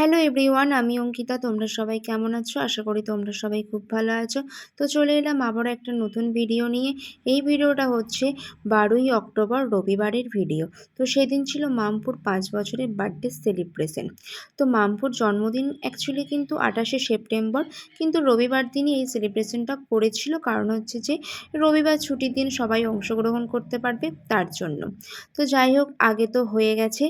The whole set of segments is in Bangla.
হ্যালো এভরিওয়ান আমি অঙ্কিতা। তোমরা সবাই কেমন আছো? আশা করি তোমরা সবাই খুব ভালো আছো। তো চলে এলাম আবার একটা নতুন ভিডিও নিয়ে। এই ভিডিওটা হচ্ছে বারোই অক্টোবর রবিবারের ভিডিও তো সেদিন ছিল মামপুর পাঁচ বছরের বার্থডে সেলিব্রেশন তো মামপুর জন্মদিন অ্যাকচুয়ালি কিন্তু আঠাশে সেপ্টেম্বর। কিন্তু রবিবার দিনই এই সেলিব্রেশনটা করেছিল। কারণ হচ্ছে যে রবিবার ছুটির দিন সবাই অংশগ্রহণ করতে পারবে তার জন্য। তো যাই হোক, আগে তো হয়ে গেছে।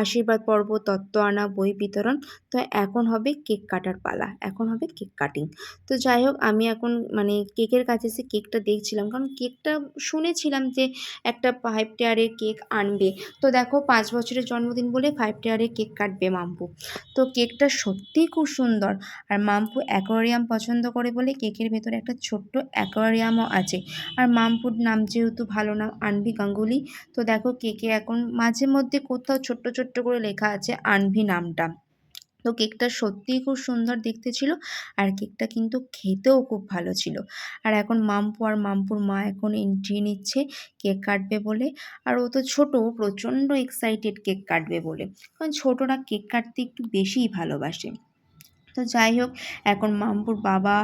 আশীর্বাদ পর্ব, তত্ত্ব আনা, বই বিতরণ। তো এখন হবে কেক কাটার পালা, এখন হবে কেক কাটিং। তো যাই হোক, আমি এখন মানে কেকের কাছে এসে কেকটা দেখছিলাম, কারণ কেকটা শুনেছিলাম যে একটা ফাইভ টেয়ারের কেক আনবে। তো দেখো, পাঁচ বছরের জন্মদিন বলে ফাইভ টেয়ারের কেক কাটবে মাম্পু। তো কেকটা সত্যিই খুব সুন্দর। আর মাম্পু অ্যাকোয়ারিয়াম পছন্দ করে বলে কেকের ভেতরে একটা ছোট্ট অ্যাকোয়ারিয়ামও আছে। আর মাম্পুর নাম যেহেতু ভালো নাম, আনভি গাঙ্গুলি, তো দেখো কেকে এখন মাঝে মধ্যে কোথাও ছোট্ট ছোট্ট করে লেখা আছে আনভি নামটা। তো কেকটা সত্যিই খুব সুন্দর দেখতে ছিল আর কেকটা কিন্তু খেতেও খুব ভালো ছিল। আর এখন মাম্পু আর মাম্পুর মা এখন এন্ট্রি নিচ্ছে কেক কাটবে বলে। আর ও তো ছোটো প্রচণ্ড এক্সাইটেড কেক কাটবে বলে। কারণ ছোটরা কেক কাটতে একটু বেশিই ভালোবাসে। তো যাই হোক, এখন মাম্পুর বাবা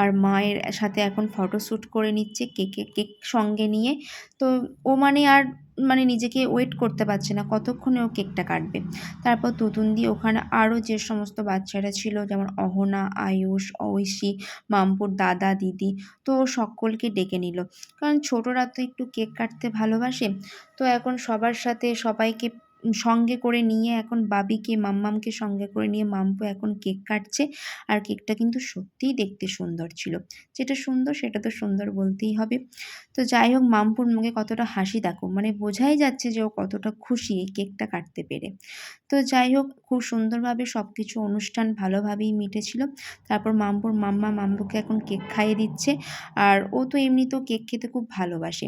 আর মায়ের সাথে এখন ফটোশ্যুট করে নিচ্ছে কেকে, কেক সঙ্গে নিয়ে। তো ও মানে আর মানে নিজেকে ওয়েট করতে পারছে না, কতক্ষণে ও কেকটা কাটবে? তারপর তুতুন দিয়ে ওখানে আরও যে সমস্ত বাচ্চারা ছিল, যেমন অহনা, আয়ুষ, ঐশী, মামপুর দাদা, দিদি, তো ও সকলকে ডেকে নিল। কারণ ছোটরা তো একটু কেক কাটতে ভালোবাসে, তো এখন সবার সাথে সবাইকে সঙ্গে করে নিয়ে এখন বাবিকে, মাম্মামকে সঙ্গে করে নিয়ে মাম্পু এখন কেক কাটছে। আর কেকটা কিন্তু সত্যিই দেখতে সুন্দর ছিল। যেটা সুন্দর, সেটা তো সুন্দর বলতেই হবে। তো যাই হোক, মাম্পুর মুখে কতটা হাসি দেখো। মানে বোঝাই যাচ্ছে যে ও কতটা খুশি এই কেকটা কাটতে পেরে। তো যাই হোক, খুব সুন্দরভাবে সব কিছু অনুষ্ঠান ভালোভাবেই মিটেছিল। তারপর মাম্পুর মাম্মা মাম্পুকে এখন কেক খাইয়ে দিচ্ছে। আর ও তো এমনিতেও কেক খেতে খুব ভালোবাসে।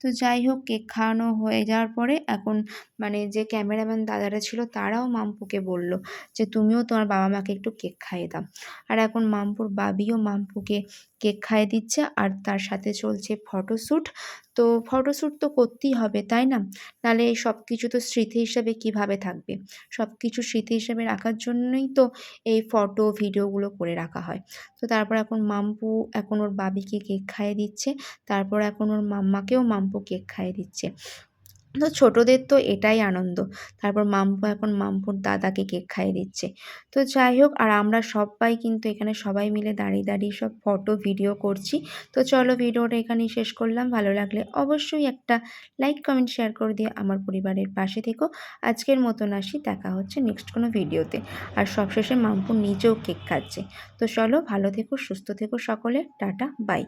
তো যাই হোক, কেক খাওয়ানো হয়ে যাওয়ার পরে এখন মানে যে ক্যামেরাম্যান দাদারা ছিল, তারাও মাম্পুকে বলল যে, তুমিও তোমার বাবা মাকে একটু কেক খাইয়ে দাও। আর এখন মাম্পুর বাবিও মাম্পুকে কেক খাইয়ে দিচ্ছে আর তার সাথে চলছে ফটোশ্যুট। তো ফটোশ্যুট তো করতেই হবে, তাই না? নাহলে সব কিছু তো স্মৃতি হিসাবে কীভাবে থাকবে? সব কিছু স্মৃতি হিসাবে রাখার জন্যই তো এই ফটো, ভিডিওগুলো করে রাখা হয়। তো তারপর এখন মাম্পু, এখন ওর বাবিকে কেক খাইয়ে দিচ্ছে। তারপর এখন ওর মাম্মাকেও মাম্পু কেক খাইয়ে দিচ্ছে। তো ছোটোদের তো এটাই আনন্দ। তারপর মাম্পু এখন মাম্পুর দাদাকে কেক খাইয়ে দিচ্ছে। তো যাই হোক, আর আমরা সবাই কিন্তু এখানে সবাই মিলে দাঁড়িয়ে দাঁড়িয়ে সব ফটো, ভিডিও করছি। তো চলো ভিডিওটা এখানেই শেষ করলাম। ভালো লাগলে অবশ্যই একটা লাইক, কমেন্ট, শেয়ার করে দিয়ে আমার পরিবারের পাশে থেকো। আজকের মতন আসি, দেখা হচ্ছে নেক্সট কোনো ভিডিওতে। আর সবশেষে মাম্পু নিজেও কেক খাচ্ছে। তো চলো ভালো থেকো, সুস্থ থেকো সকলে। Tata, bye.